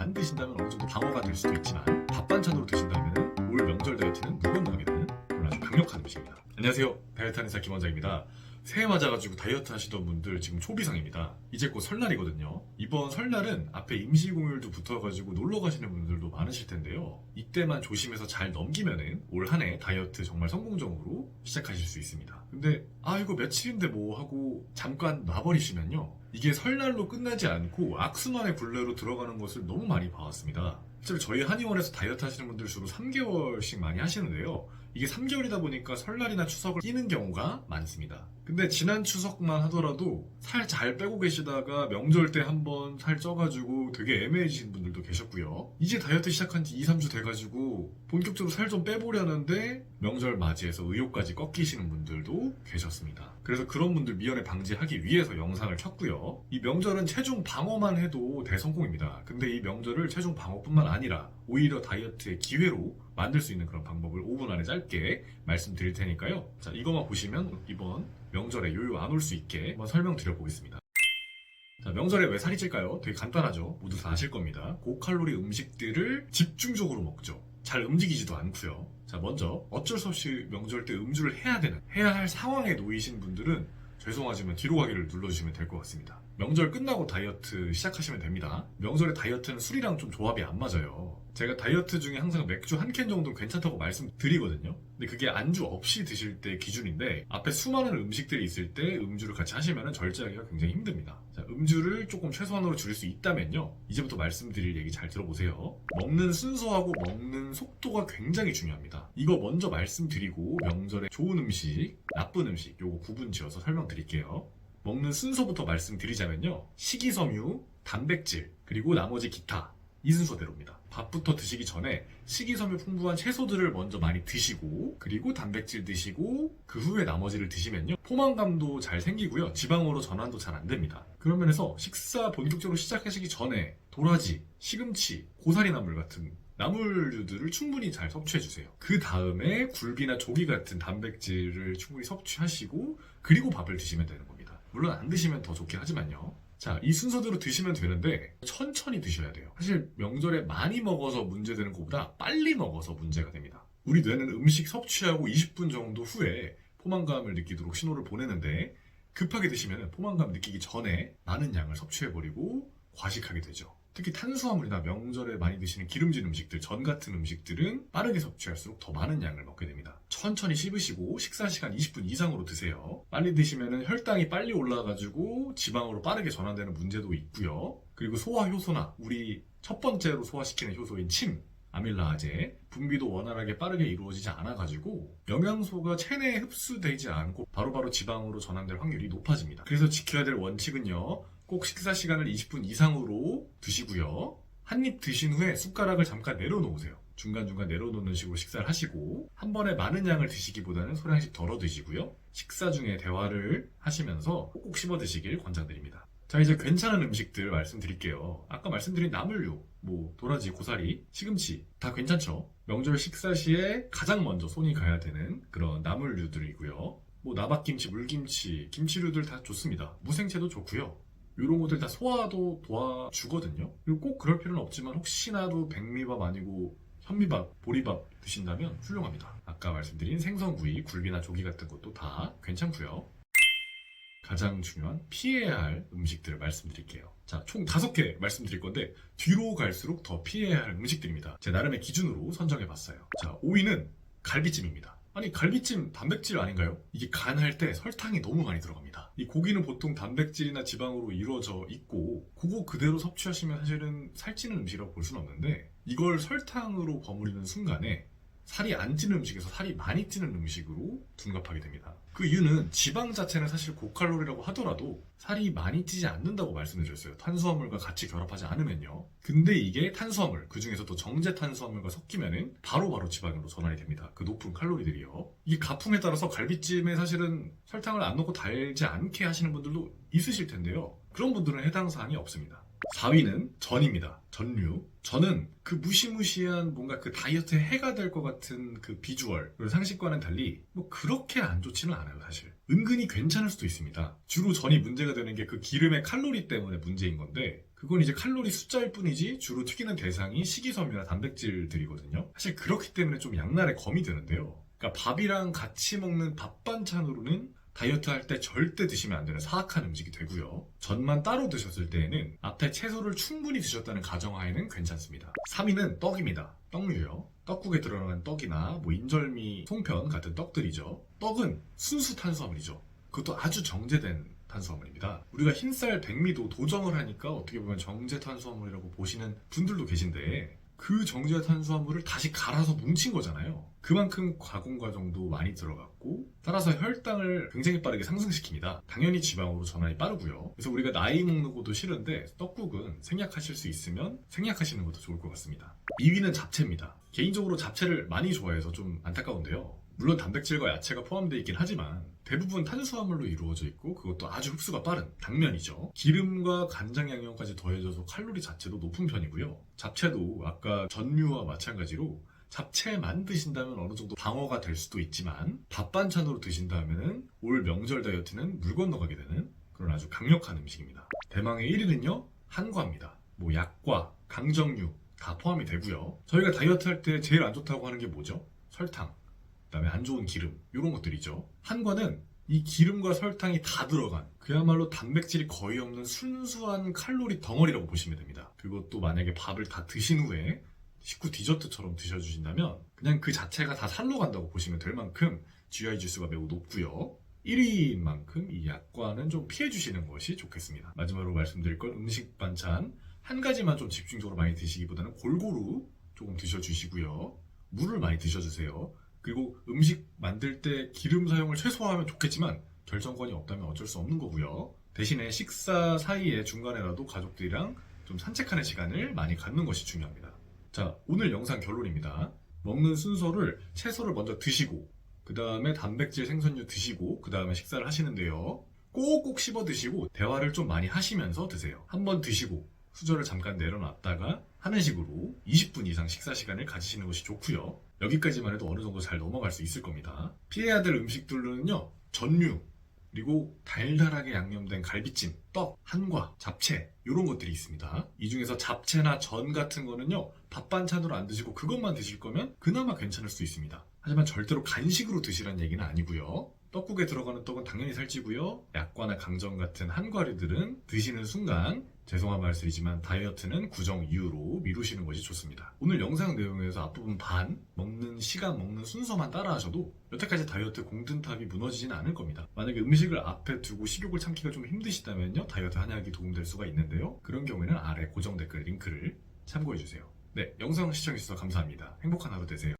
안 드신다면 어느 정도 방어가 될 수도 있지만 밥 반찬으로 드신다면 올 명절 다이어트는 무건하게 되는 그런 아주 강력한 음식입니다. 안녕하세요. 다이어트 하는 사 김원장입니다. 새해 맞아가지고 다이어트 하시던 분들 지금 초비상입니다. 이제 곧 설날이거든요. 이번 설날은 앞에 임시공휴일도 붙어가지고 놀러 가시는 분들도 많으실 텐데요. 이때만 조심해서 잘 넘기면은 올 한 해 다이어트 정말 성공적으로 시작하실 수 있습니다. 근데 아 이거 며칠인데 뭐 하고 잠깐 놔버리시면요. 이게 설날로 끝나지 않고 악순환의 굴레로 들어가는 것을 너무 많이 봐왔습니다. 실제로 저희 한의원에서 다이어트 하시는 분들 주로 3개월씩 많이 하시는데요. 이게 3개월이다 보니까 설날이나 추석을 끼는 경우가 많습니다. 근데 지난 추석만 하더라도 살 잘 빼고 계시다가 명절 때 한번 살 쪄가지고 되게 애매해지신 분들도 계셨고요. 이제 다이어트 시작한 지 2, 3주 돼가지고 본격적으로 살 좀 빼보려는데 명절 맞이해서 의욕까지 꺾이시는 계셨습니다. 그래서 그런 분들 미연에 방지하기 위해서 영상을 켰고요. 이 명절은 체중 방어만 해도 대성공입니다. 근데 이 명절을 체중 방어뿐만 아니라 오히려 다이어트의 기회로 만들 수 있는 그런 방법을 5분 안에 짧게 말씀드릴 테니까요. 자, 이것만 보시면 이번 명절에 요요 안 올 수 있게 한번 설명드려 보겠습니다. 자, 명절에 왜 살이 찔까요? 되게 간단하죠. 모두 다 아실 겁니다. 고칼로리 음식들을 집중적으로 먹죠. 잘 움직이지도 않고요. 자, 먼저 어쩔 수 없이 명절 때 음주를 해야 되는, 해야 할 상황에 놓이신 분들은 죄송하지만 뒤로 가기를 눌러주시면 될 것 같습니다. 명절 끝나고 다이어트 시작하시면 됩니다. 명절에 다이어트는 술이랑 좀 조합이 안 맞아요. 제가 다이어트 중에 항상 맥주 한 캔 정도는 괜찮다고 말씀드리거든요. 근데 그게 안주 없이 드실 때 기준인데 앞에 수많은 음식들이 있을 때 음주를 같이 하시면 절제하기가 굉장히 힘듭니다. 자, 음주를 조금 최소한으로 줄일 수 있다면요. 이제부터 말씀드릴 얘기 잘 들어보세요. 먹는 순서하고 먹는 속도가 굉장히 중요합니다. 이거 먼저 말씀드리고 명절에 좋은 음식, 나쁜 음식 요거 구분 지어서 설명드릴게요. 먹는 순서부터 말씀드리자면요. 식이섬유, 단백질, 그리고 나머지 기타 이 순서대로입니다. 밥부터 드시기 전에 식이섬유 풍부한 채소들을 먼저 많이 드시고 그리고 단백질 드시고 그 후에 나머지를 드시면요 포만감도 잘 생기고요 지방으로 전환도 잘 안 됩니다. 그런 면에서 식사 본격적으로 시작하시기 전에 도라지, 시금치, 고사리 나물 같은 나물류들을 충분히 잘 섭취해 주세요. 그 다음에 굴비나 조기 같은 단백질을 충분히 섭취하시고 그리고 밥을 드시면 되는 겁니다. 물론 안 드시면 더 좋긴 하지만요. 자, 이 순서대로 드시면 되는데 천천히 드셔야 돼요. 사실 명절에 많이 먹어서 문제되는 것보다 빨리 먹어서 문제가 됩니다. 우리 뇌는 음식 섭취하고 20분 정도 후에 포만감을 느끼도록 신호를 보내는데 급하게 드시면 포만감 느끼기 전에 많은 양을 섭취해버리고 과식하게 되죠. 특히 탄수화물이나 명절에 많이 드시는 기름진 음식들, 전 같은 음식들은 빠르게 섭취할수록 더 많은 양을 먹게 됩니다. 천천히 씹으시고 식사 시간 20분 이상으로 드세요. 빨리 드시면 혈당이 빨리 올라가지고 지방으로 빠르게 전환되는 문제도 있고요. 그리고 소화 효소나 우리 첫 번째로 소화시키는 효소인 침, 아밀라아제, 분비도 원활하게 빠르게 이루어지지 않아가지고 영양소가 체내에 흡수되지 않고 바로바로 지방으로 전환될 확률이 높아집니다. 그래서 지켜야 될 원칙은요. 꼭 식사 시간을 20분 이상으로 드시고요. 한 입 드신 후에 숟가락을 잠깐 내려놓으세요. 중간중간 내려놓는 식으로 식사를 하시고 한 번에 많은 양을 드시기보다는 소량씩 덜어 드시고요. 식사 중에 대화를 하시면서 꼭꼭 씹어 드시길 권장드립니다. 자 이제 괜찮은 음식들 말씀드릴게요. 아까 말씀드린 나물류, 뭐 도라지, 고사리, 시금치 다 괜찮죠? 명절 식사 시에 가장 먼저 손이 가야 되는 그런 나물류들이고요. 뭐 나박김치, 물김치, 김치류들 다 좋습니다. 무생채도 좋고요. 이런 것들 다 소화도 도와주거든요. 그리고 꼭 그럴 필요는 없지만 혹시나도 백미밥 아니고 현미밥, 보리밥 드신다면 훌륭합니다. 아까 말씀드린 생선구이, 굴비나 조기 같은 것도 다 괜찮고요. 가장 중요한 피해야 할 음식들을 말씀드릴게요. 자, 총 다섯 개 말씀드릴 건데 뒤로 갈수록 더 피해야 할 음식들입니다. 제 나름의 기준으로 선정해 봤어요. 자, 5위는 갈비찜입니다. 아니 갈비찜 단백질 아닌가요? 이게 간할 때 설탕이 너무 많이 들어갑니다. 이 고기는 보통 단백질이나 지방으로 이루어져 있고 그거 그대로 섭취하시면 사실은 살찌는 음식이라고 볼 수는 없는데 이걸 설탕으로 버무리는 순간에 살이 안 찌는 음식에서 살이 많이 찌는 음식으로 둔갑하게 됩니다. 그 이유는 지방 자체는 사실 고칼로리라고 하더라도 살이 많이 찌지 않는다고 말씀드렸어요. 탄수화물과 같이 결합하지 않으면요. 근데 이게 탄수화물, 그 중에서도 정제 탄수화물과 섞이면은 바로바로 지방으로 전환이 됩니다. 그 높은 칼로리들이요. 이 가풍에 따라서 갈비찜에 사실은 설탕을 안 넣고 달지 않게 하시는 분들도 있으실 텐데요. 그런 분들은 해당 사항이 없습니다. 4위는 전입니다. 전류. 저는 그 무시무시한 뭔가 그 다이어트에 해가 될 것 같은 그 비주얼, 상식과는 달리 뭐 그렇게 안 좋지는 않아요, 사실. 은근히 괜찮을 수도 있습니다. 주로 전이 문제가 되는 게 그 기름의 칼로리 때문에 문제인 건데, 그건 이제 칼로리 숫자일 뿐이지 주로 튀기는 대상이 식이섬유나 단백질들이거든요. 사실 그렇기 때문에 좀 양날의 검이 되는데요. 그러니까 밥이랑 같이 먹는 밥 반찬으로는 다이어트 할 때 절대 드시면 안 되는 사악한 음식이 되고요. 전만 따로 드셨을 때에는 앞에 채소를 충분히 드셨다는 가정하에는 괜찮습니다. 3위는 떡입니다. 떡류요. 떡국에 들어가는 떡이나 뭐 인절미, 송편 같은 떡들이죠. 떡은 순수 탄수화물이죠. 그것도 아주 정제된 탄수화물입니다. 우리가 흰쌀 백미도 도정을 하니까 어떻게 보면 정제 탄수화물이라고 보시는 분들도 계신데 그 정제 탄수화물을 다시 갈아서 뭉친 거잖아요. 그만큼 가공 과정도 많이 들어갔고 따라서 혈당을 굉장히 빠르게 상승시킵니다. 당연히 지방으로 전환이 빠르고요. 그래서 우리가 나이 먹는 것도 싫은데 떡국은 생략하실 수 있으면 생략하시는 것도 좋을 것 같습니다. 2위는 잡채입니다. 개인적으로 잡채를 많이 좋아해서 좀 안타까운데요. 물론 단백질과 야채가 포함되어 있긴 하지만 대부분 탄수화물로 이루어져 있고 그것도 아주 흡수가 빠른 당면이죠. 기름과 간장 양념까지 더해져서 칼로리 자체도 높은 편이고요. 잡채도 아까 전류와 마찬가지로 잡채만 드신다면 어느 정도 방어가 될 수도 있지만 밥 반찬으로 드신다면 올 명절 다이어트는 물 건너가게 되는 그런 아주 강력한 음식입니다. 대망의 1위는요 한과입니다. 뭐 약과, 강정류 다 포함이 되고요. 저희가 다이어트 할 때 제일 안 좋다고 하는 게 뭐죠? 설탕, 그다음에 안 좋은 기름 이런 것들이죠. 한과는 이 기름과 설탕이 다 들어간 그야말로 단백질이 거의 없는 순수한 칼로리 덩어리라고 보시면 됩니다. 그것도 만약에 밥을 다 드신 후에 식후 디저트처럼 드셔주신다면 그냥 그 자체가 다 살로 간다고 보시면 될 만큼 GI 지수가 매우 높고요. 1위인 만큼 이 약과는 좀 피해 주시는 것이 좋겠습니다. 마지막으로 말씀드릴 건 음식 반찬 한 가지만 좀 집중적으로 많이 드시기보다는 골고루 조금 드셔주시고요. 물을 많이 드셔주세요. 그리고 음식 만들 때 기름 사용을 최소화하면 좋겠지만 결정권이 없다면 어쩔 수 없는 거고요. 대신에 식사 사이에 중간에라도 가족들이랑 좀 산책하는 시간을 많이 갖는 것이 중요합니다. 자, 오늘 영상 결론입니다. 먹는 순서를 채소를 먼저 드시고, 그 다음에 단백질 생선류 드시고, 그 다음에 식사를 하시는데요. 꼭꼭 씹어 드시고, 대화를 좀 많이 하시면서 드세요. 한번 드시고, 수저를 잠깐 내려놨다가 하는 식으로 20분 이상 식사 시간을 가지시는 것이 좋고요. 여기까지만 해도 어느 정도 잘 넘어갈 수 있을 겁니다. 피해야 될 음식들로는요, 전류, 그리고 달달하게 양념된 갈비찜, 떡, 한과, 잡채 이런 것들이 있습니다. 이 중에서 잡채나 전 같은 거는요 밥 반찬으로 안 드시고 그것만 드실 거면 그나마 괜찮을 수 있습니다. 하지만 절대로 간식으로 드시라는 얘기는 아니고요. 떡국에 들어가는 떡은 당연히 살찌고요. 약과나 강정 같은 한과류들은 드시는 순간 죄송한 말씀이지만 다이어트는 구정 이후로 미루시는 것이 좋습니다. 오늘 영상 내용에서 앞부분 반 먹는 시간 먹는 순서만 따라하셔도 여태까지 다이어트 공든탑이 무너지진 않을 겁니다. 만약에 음식을 앞에 두고 식욕을 참기가 좀 힘드시다면요 다이어트 한약이 도움될 수가 있는데요. 그런 경우에는 아래 고정 댓글 링크를 참고해 주세요. 네, 영상 시청해주셔서 감사합니다. 행복한 하루 되세요.